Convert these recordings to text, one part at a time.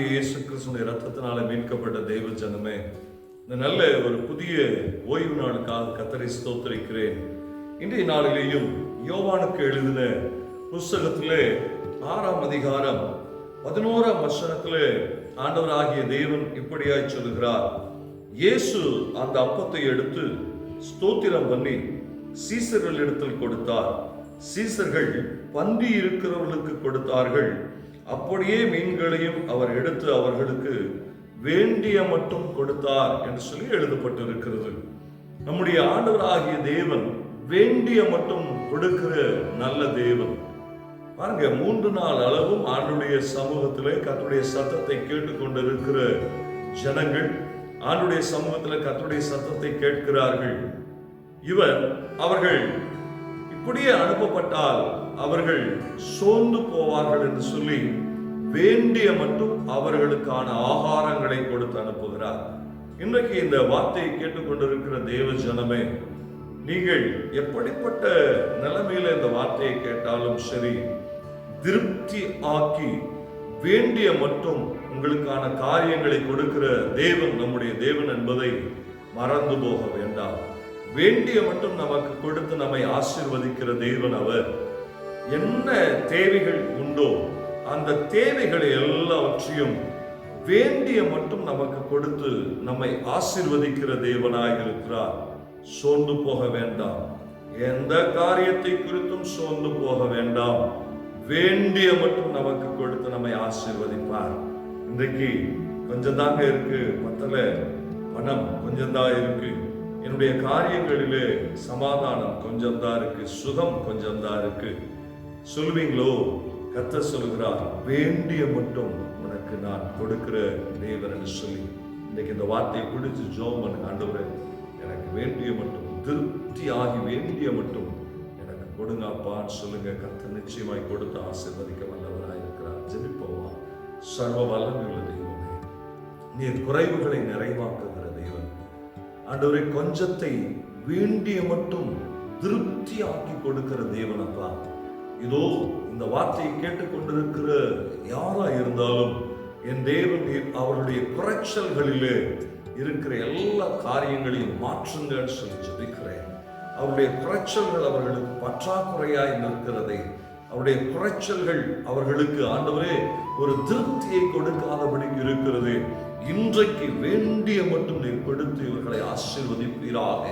ஆண்டவராகிய இயேசு கிறிஸ்துடைய ரத்தத்தினால மீட்கப்பட்ட தெய்வ ஜனமே இந்த நல்ல ஒரு புதிய ஓய்வு நாளுக்காக கத்தரை ஸ்தோத்தரிக்கிறேன். இன்றைய நாளிலேயும் யோவானுக்கு எழுதின புஸ்தகத்திலே ஆறாம் அதிகாரம் பதினோராம் வசனத்திலே ஆண்டவராகிய தேவன் இப்படியாய் சொல்கிறார் இயேசு அந்த அப்பத்தை எடுத்து ஸ்தோத்திரம் பண்ணி சீசர்கள் சீசர்களிடத்தில் கொடுத்தார். சீசர்கள் பன்றி இருக்கிறவர்களுக்கு கொடுத்தார்கள். அப்படியே மீன்களையும் அவர் எடுத்து அவர்களுக்கு வேண்டிய மட்டும் கொடுத்தார் என்று சொல்லி எழுதப்பட்டிருக்கிறது. நம்முடைய ஆண்டவராகிய தேவன் வேண்டிய மட்டும் கொடுக்கிற நல்ல தேவன். பாருங்க மூன்று நாள் அளவும் ஆண்டுடைய சமூகத்திலே கத்துடைய சத்தத்தை கேட்டுக்கொண்டிருக்கிற ஜனங்கள் ஆண்டுடைய சமூகத்தில் கத்துடைய சத்தத்தை கேட்கிறார்கள். இவர் அவர்கள் இப்படியே அனுப்பப்பட்டால் அவர்கள் சோர்ந்து போவார்கள் என்று சொல்லி வேண்டிய மட்டும் அவர்களுக்கான ஆகாரங்களை கொடுத்து அனுப்புகிறார். இன்றைக்கு இந்த வார்த்தையை கேட்டுக்கொண்டிருக்கிற தேவ ஜனமே நீங்கள் எப்படிப்பட்ட நிலைமையில இந்த வார்த்தையை கேட்டாலும் சரி திருப்தி ஆக்கி வேண்டிய மட்டும் உங்களுக்கான காரியங்களை கொடுக்கிற தேவன் நம்முடைய தேவன் என்பதை மறந்து போக வேண்டாம். வேண்டிய மட்டும் நமக்கு கொடுத்து நம்மை ஆசிர்வதிக்கிற தேவன் அவர். என்ன தேவைகள் உண்டோ அந்த தேவைகளை எல்லாவற்றையும் வேண்டிய மட்டும் நமக்கு கொடுத்து நம்மை ஆசிர்வதிக்கிற தேவனாக இருக்கிறார். சோர்ந்து போக வேண்டாம். எந்த காரியத்தை குறித்தும் சோர்ந்து போக வேண்டாம். வேண்டிய மட்டும் நமக்கு கொடுத்து நம்மை ஆசிர்வதிப்பார். இன்றைக்கு கொஞ்சம் தாங்க இருக்கு. பத்தல. பணம் கொஞ்சம் தான் இருக்கு. என்னுடைய காரியங்களிலே சமாதானம் கொஞ்சம் தான் இருக்கு சுகம் கொஞ்சம் தான் இருக்கு. சொல்லுவீங்களோ? கத்த சொல்கிறார் வேண்டிய மட்டும் உனக்கு நான் கொடுக்கிற தேவன் சொல்லி. இன்னைக்கு இந்த வார்த்தையை பிடிச்சு ஜோம் பண்ணுங்க ஆண்டவரே எனக்கு வேண்டிய மட்டும் திருப்தி ஆகி வேண்டிய மட்டும் எனக்கு கொடுங்க அப்பான்னு சொல்லுங்க. கத்த நிச்சயமாய் கொடுத்து ஆசீர்வதிக்க வல்லவராய் இருக்கிறார். ஜெபிப்போமா? சர்வ வல்லமையுள்ள தெய்வமே நீர் குறைவுகளை நிறைவாக்குகிற தெய்வம் ஆண்டவரை கொஞ்சத்தை வேண்டிய மட்டும் திருப்தி ஆக்கி கொடுக்கிற தேவனப்பா இதோ இந்த வார்த்தையை கேட்டுக்கொண்டிருக்கிற யாரா இருந்தாலும் என் தேவன் அவருடைய குறைச்சல்களிலே இருக்கிற எல்லா காரியங்களையும் மாற்றுங்கன்னு சொல்லி ஜபிக்கிறேன். அவருடைய குறைச்சல்கள் அவர்களுக்கு பற்றாக்குறையாய் நிற்கிறதை அவருடைய குறைச்சல்கள் அவர்களுக்கு ஆண்டவரே ஒரு திருப்தியை கொடுக்காதபடி இருக்கிறது. இன்றைக்கு வேண்டிய மட்டும் நீர் கொடுத்து இவர்களை ஆசீர்வதிப்பீராக.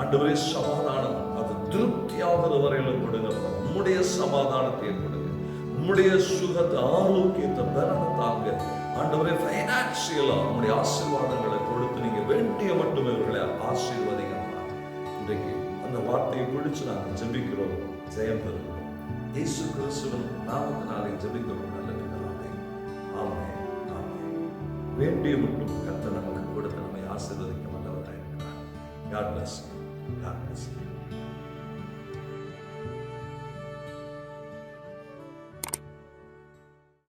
ஆண்டவரே சமாதானம். அது திருப்தியாகிற வரையிலும் கொடுங்க. உம்முடைய சமாதானத்தை கொடுங்க. உம்முடைய சுகத்தை ஆரோக்கியத்தை பலனை தாங்க. ஆண்டவரே ஃபைனான்சியலா உங்களுடைய ஆசீர்வாதங்களை கொடுத்து நீங்க வேண்டிய மட்டும் இவர்களை ஆசீர்வதிங்க. இன்றைக்கு அந்த வார்த்தையை பிடிச்சு நாங்கள் ஜபிக்கிறோம். ஜெயம் பெறுகிறோம். இயேசு கிறிஸ்துவன் நாமத்தினாலே ஜபிக்கிறோம். நல்ல பிதாவே. ஆமே வேண்டிய மட்டும் கத்த நமக்கு கொடுத்து நம்மை ஆசீர்வதிக்க வல்லவராக இருக்கிறார் காட் பிளஸ் காட் பிளஸ்.